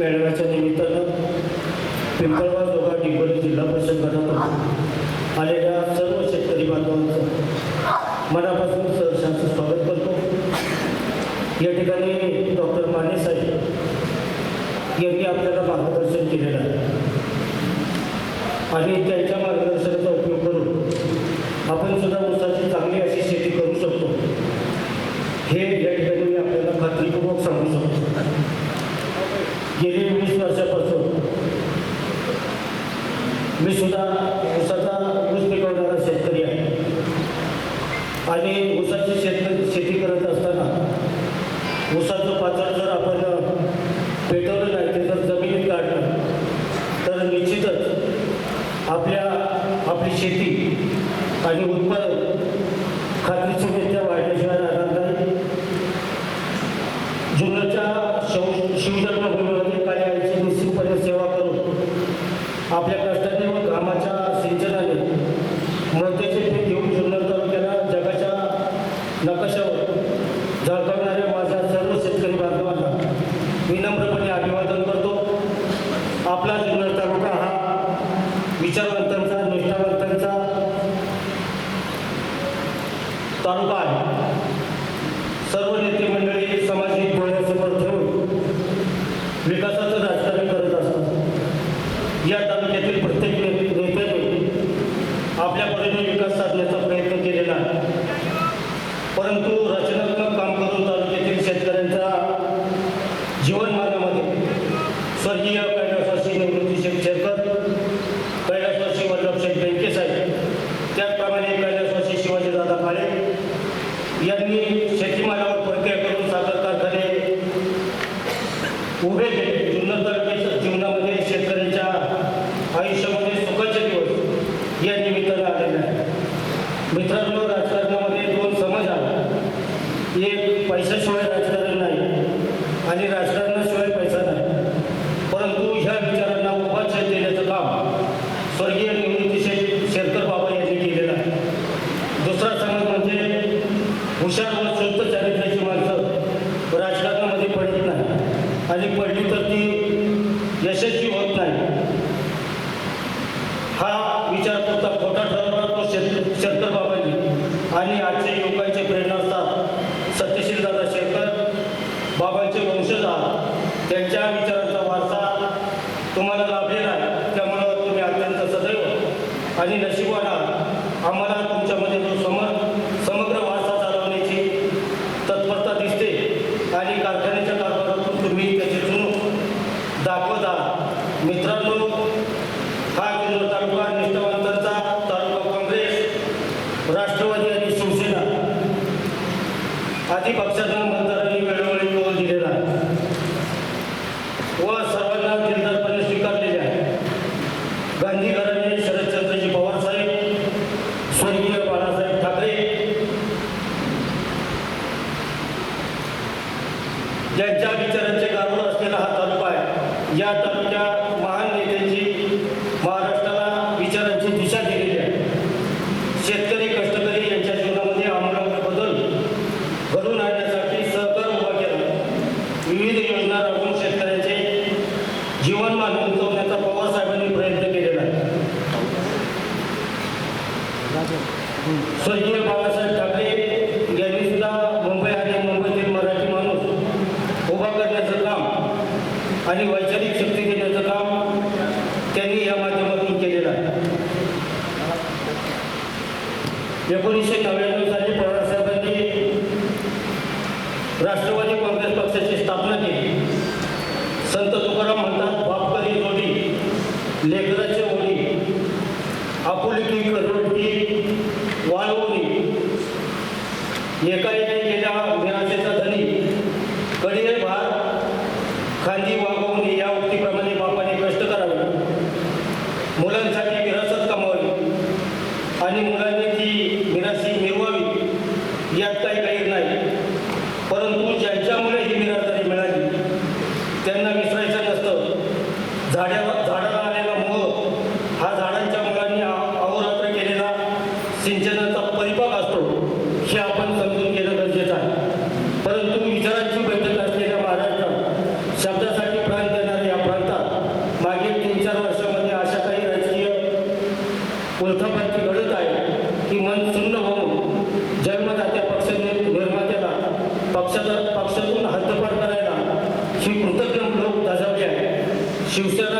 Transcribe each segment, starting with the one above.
मेळाव्याच्या निमित्तानं पिंपळगाव जोगा डिंगोली जिल्हा परिषद गटातून आलेल्या सर्व शेतकरी बांधवांचं मनापासून सहर्षांचं स्वागत करतो. या ठिकाणी डॉक्टर माने साहेब यांनी आपल्याला मार्गदर्शन केलेलं आहे. आणि त्यांच्या मार्गदर्शनाचा उपयोग करून आपण सुद्धा ऊसाची चांगली अशी शेती करू शकतो. हे या ठिकाणी मी आपल्याला खात्रीपूर्वक सांगू शकतो गेली वीस वर्षापासून मी सुद्धा ऊसाचा ऊस पिकवणारा शेतकरी आहे. आणि ऊसाची शेत शेती करत असताना ऊसाचं पाचन जर आपण पेटवलं नाही ते जर जमिनीत काढलं तर निश्चितच आपल्या आपली शेती आणि उत्पादन खात्रीशीरित्या वाढल्याशिवाय राहणार नाही जुन्नरच्या शिव शिवजन्मभूमीमध्ये काही आईची निश्चितपणे सेवा करून आपल्या कष्टाने व घामाच्या सिंचनाने मोत्याचे पीक घेऊन जुन्नर तालुक्याला जगाच्या नकाशावर झळकावणाऱ्या माझ्या सर्व शेतकरी बांधवांना विनम्रपणे अभिवादन करतो आपला जुन्नर तालुका हा विचारवंतांचा निष्ठावंतांचा तालुका आहे आहे राजकारणामध्ये दोन समज आहे एक पैशाशिवाय राजकारण नाही आणि राजकारणाशिवाय पैसा नाही. परंतु ह्या विचारांना उभा देण्याचं काम स्वर्गीय निवृत्ती शेठ शेरकर बाबा यांनी केलेलं आहे. दुसरा समज म्हणजे हुशार व शुद्ध चारित्र्याची माणसं राजकारणामध्ये पडली नाही. आणि पडली तर ती 八分 गांधी शरदचंद्रजी पवार साहेब स्वर्गीय बाळासाहेब ठाकरे ज्यांच्या विचारांचे गारुड असलेला हा तालुका आहे. या तालुक्या महान नेत्यांची स्वर्गीय बाळासाहेब ठाकरे यांनी सुद्धा मुंबई आणि मुंबईतील मराठी माणूस उभा करण्याचं काम आणि वैचारिक शक्ती देण्याचं काम त्यांनी या माध्यमातून केलेलं आहे. एकोणीसशे नव्याण्णव साली पवारसाहेबांनी राष्ट्रवादी काँग्रेस पक्षाची स्थापना केली. संत तुकाराम म्हणतात बापकरी जोडी लेकराच्या ओढी आपुलकी करून पक्षाचा पक्षातून हद्दपार करायला ही कृतज्ञ लोक गाजवली आहे. शिवसेना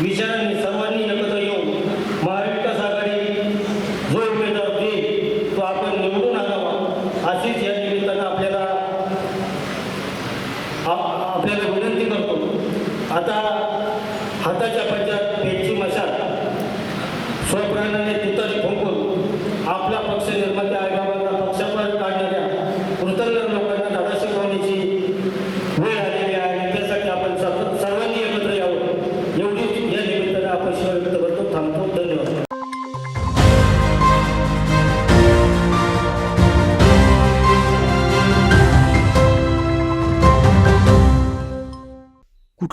विचारांनी सर्वांनी